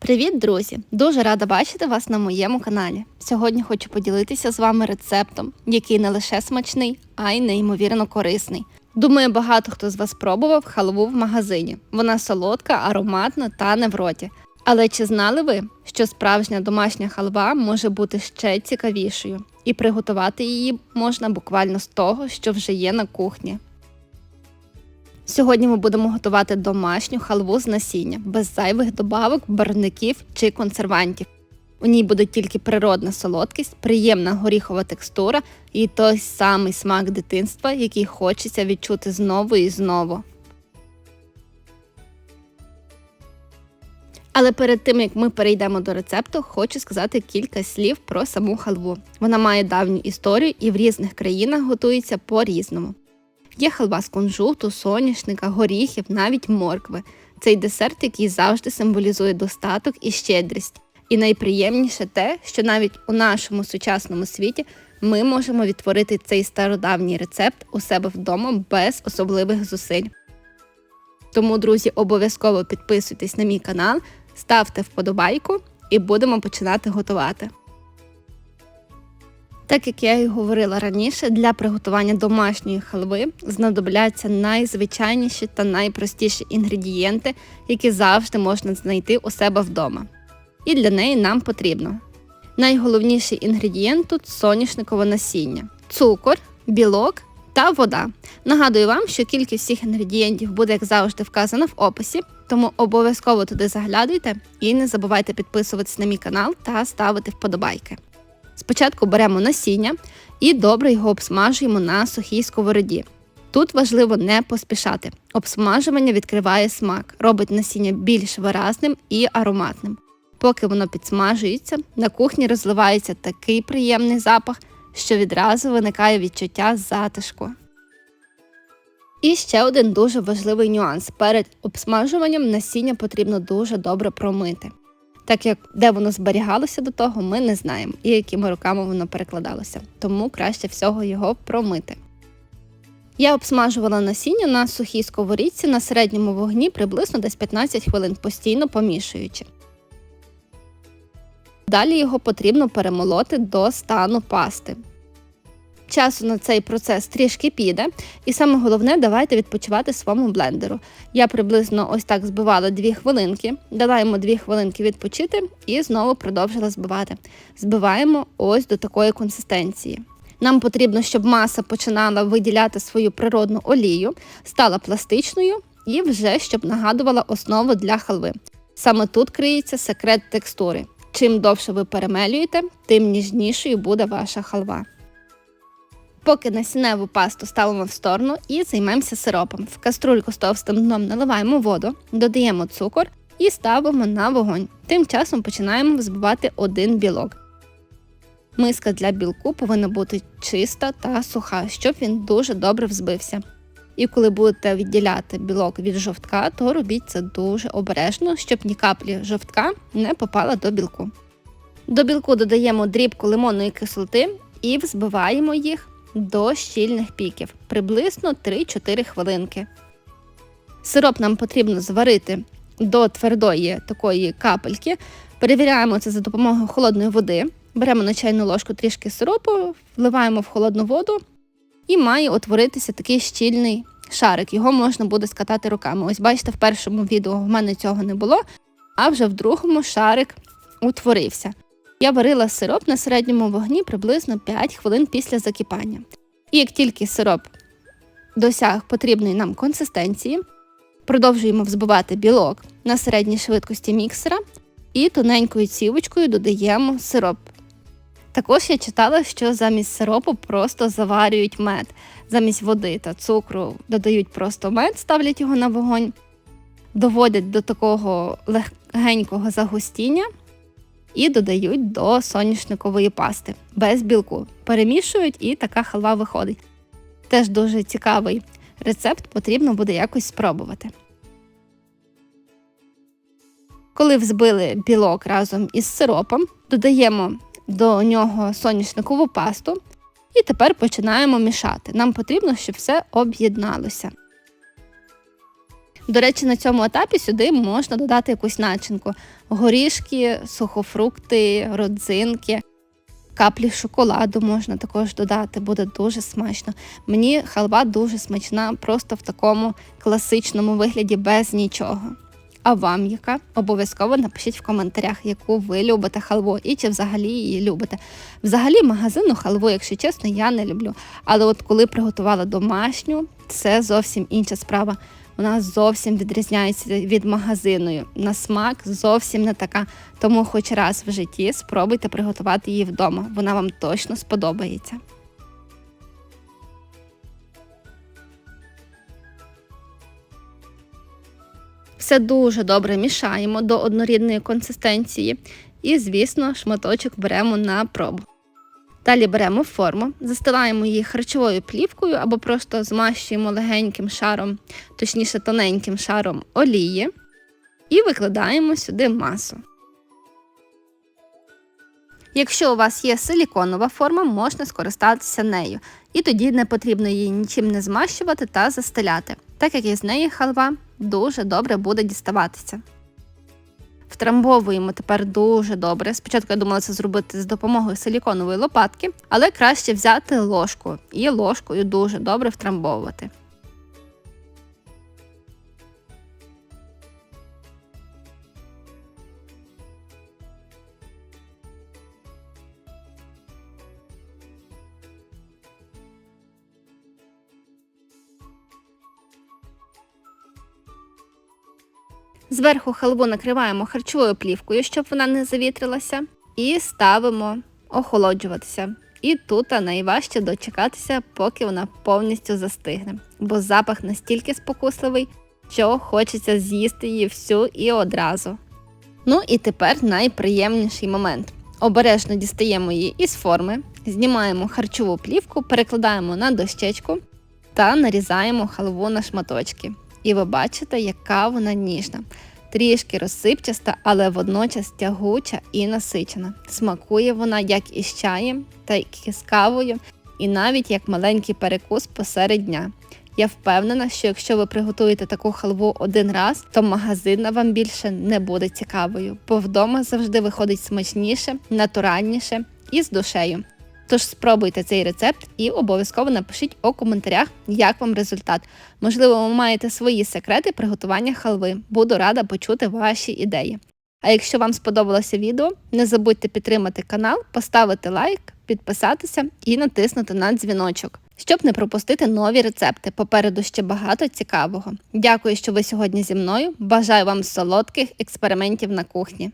Привіт, друзі! Дуже рада бачити вас на моєму каналі. Сьогодні хочу поділитися з вами рецептом, який не лише смачний, а й неймовірно корисний. Думаю, багато хто з вас пробував халву в магазині. Вона солодка, ароматна та не в роті. Але чи знали ви, що справжня домашня халва може бути ще цікавішою, і приготувати її можна буквально з того, що вже є на кухні? Сьогодні ми будемо готувати домашню халву з насіння, без зайвих добавок, барвників чи консервантів. У ній буде тільки природна солодкість, приємна горіхова текстура і той самий смак дитинства, який хочеться відчути знову і знову. Але перед тим як ми перейдемо до рецепту, хочу сказати кілька слів про саму халву. Вона має давню історію і в різних країнах готується по-різному. Є халва з кунжуту, соняшника, горіхів, навіть моркви. Цей десерт, який завжди символізує достаток і щедрість. І найприємніше те, що навіть у нашому сучасному світі ми можемо відтворити цей стародавній рецепт у себе вдома без особливих зусиль. Тому, друзі, обов'язково підписуйтесь на мій канал, ставте вподобайку і будемо починати готувати. Так як я і говорила раніше, для приготування домашньої халви знадобляться найзвичайніші та найпростіші інгредієнти, які завжди можна знайти у себе вдома. І для неї нам потрібно. Найголовніший інгредієнт тут соняшникове насіння, цукор, білок та вода. Нагадую вам, що кількість всіх інгредієнтів буде, як завжди, вказана в описі, тому обов'язково туди заглядуйте і не забувайте підписуватись на мій канал та ставити вподобайки. Спочатку беремо насіння і добре його обсмажуємо на сухій сковороді. Тут важливо не поспішати. Обсмажування відкриває смак, робить насіння більш виразним і ароматним. Поки воно підсмажується, на кухні розливається такий приємний запах, що відразу виникає відчуття затишку. І ще один дуже важливий нюанс: перед обсмажуванням насіння потрібно дуже добре промити так як де воно зберігалося до того, ми не знаємо, і якими руками воно перекладалося, тому краще всього його промити. Я обсмажувала насіння на сухій сковорідці на середньому вогні приблизно десь 15 хвилин, постійно помішуючи. Далі його потрібно перемолоти до стану пасти. Часу на цей процес трішки піде, і саме головне, давайте відпочивати своєму блендеру. Я приблизно ось так збивала 2 хвилинки, дала йому 2 хвилинки відпочити і знову продовжила збивати. Збиваємо ось до такої консистенції. Нам потрібно, щоб маса починала виділяти свою природну олію, стала пластичною і вже щоб нагадувала основу для халви. Саме тут криється секрет текстури. Чим довше ви перемелюєте, тим ніжнішою буде ваша халва. Поки насінневу пасту ставимо в сторону і займемося сиропом. В каструльку з товстим дном наливаємо воду, додаємо цукор і ставимо на вогонь. Тим часом починаємо взбивати один білок. Миска для білку повинна бути чиста та суха, щоб він дуже добре взбився. І коли будете відділяти білок від жовтка, то робіть це дуже обережно, щоб ні каплі жовтка не попала до білку. До білку додаємо дрібку лимонної кислоти і взбиваємо їх до щільних піків приблизно 3-4 хвилинки. Сироп нам потрібно зварити до твердої такої капельки. Перевіряємо це за допомогою холодної води. Беремо на чайну ложку трішки сиропу, вливаємо в холодну воду і має утворитися такий щільний шарик. Його можна буде скатати руками. Ось бачите, в першому відео в мене цього не було, а вже в другому шарик утворився. Я варила сироп на середньому вогні приблизно 5 хвилин після закипання. І як тільки сироп досяг потрібної нам консистенції, продовжуємо взбивати білок на середній швидкості міксера і тоненькою цівочкою додаємо сироп. Також я читала, що замість сиропу просто заварюють мед, замість води та цукру додають просто мед, ставлять його на вогонь, доводять до такого легенького загустіння і додають до соняшникової пасти без білку. Перемішують і така халва виходить. Теж дуже цікавий рецепт, потрібно буде якось спробувати. Коли взбили білок разом із сиропом, додаємо до нього соняшникову пасту і тепер починаємо мішати. Нам потрібно, щоб все об'єдналося. До речі, на цьому етапі сюди можна додати якусь начинку: горішки, сухофрукти, родзинки. Каплі шоколаду можна також додати, буде дуже смачно. Мені халва дуже смачна, просто в такому класичному вигляді без нічого. А вам яка? Обов'язково напишіть в коментарях, яку ви любите халву і чи взагалі її любите. Взагалі, магазинну халву, якщо чесно, я не люблю. Але от коли приготувала домашню, це зовсім інша справа. Вона зовсім відрізняється від магазинної. На смак зовсім не така. Тому хоч раз в житті спробуйте приготувати її вдома. Вона вам точно сподобається. Все дуже добре мішаємо до однорідної консистенції і, звісно, шматочок беремо на пробу. Далі беремо форму, застилаємо її харчовою плівкою або просто змащуємо легеньким шаром, точніше тоненьким шаром олії, і викладаємо сюди масу. Якщо у вас є силіконова форма, можна скористатися нею, і тоді не потрібно її нічим не змащувати та застеляти, так як із неї халва дуже добре буде діставатися. Втрамбовуємо тепер дуже добре. Спочатку я думала це зробити з допомогою силіконової лопатки, але краще взяти ложку і ложкою дуже добре втрамбовувати. Зверху халву накриваємо харчовою плівкою, щоб вона не завітрилася, і ставимо охолоджуватися. І тут найважче дочекатися, поки вона повністю застигне, бо запах настільки спокусливий, що хочеться з'їсти її всю і одразу. Ну і тепер найприємніший момент. Обережно дістаємо її із форми, знімаємо харчову плівку, перекладаємо на дощечку та нарізаємо халву на шматочки. І ви бачите, яка вона ніжна. Трішки розсипчаста, але водночас тягуча і насичена. Смакує вона як із чаєм, так і з кавою, і навіть як маленький перекус посеред дня. Я впевнена, що якщо ви приготуєте таку халву один раз, то магазинна вам більше не буде цікавою, бо вдома завжди виходить смачніше, натуральніше і з душею. Тож спробуйте цей рецепт і обов'язково напишіть у коментарях, як вам результат. Можливо, ви маєте свої секрети приготування халви. Буду рада почути ваші ідеї. А якщо вам сподобалося відео, не забудьте підтримати канал, поставити лайк, підписатися і натиснути на дзвіночок, щоб не пропустити нові рецепти. Попереду ще багато цікавого. Дякую, що ви сьогодні зі мною. Бажаю вам солодких експериментів на кухні.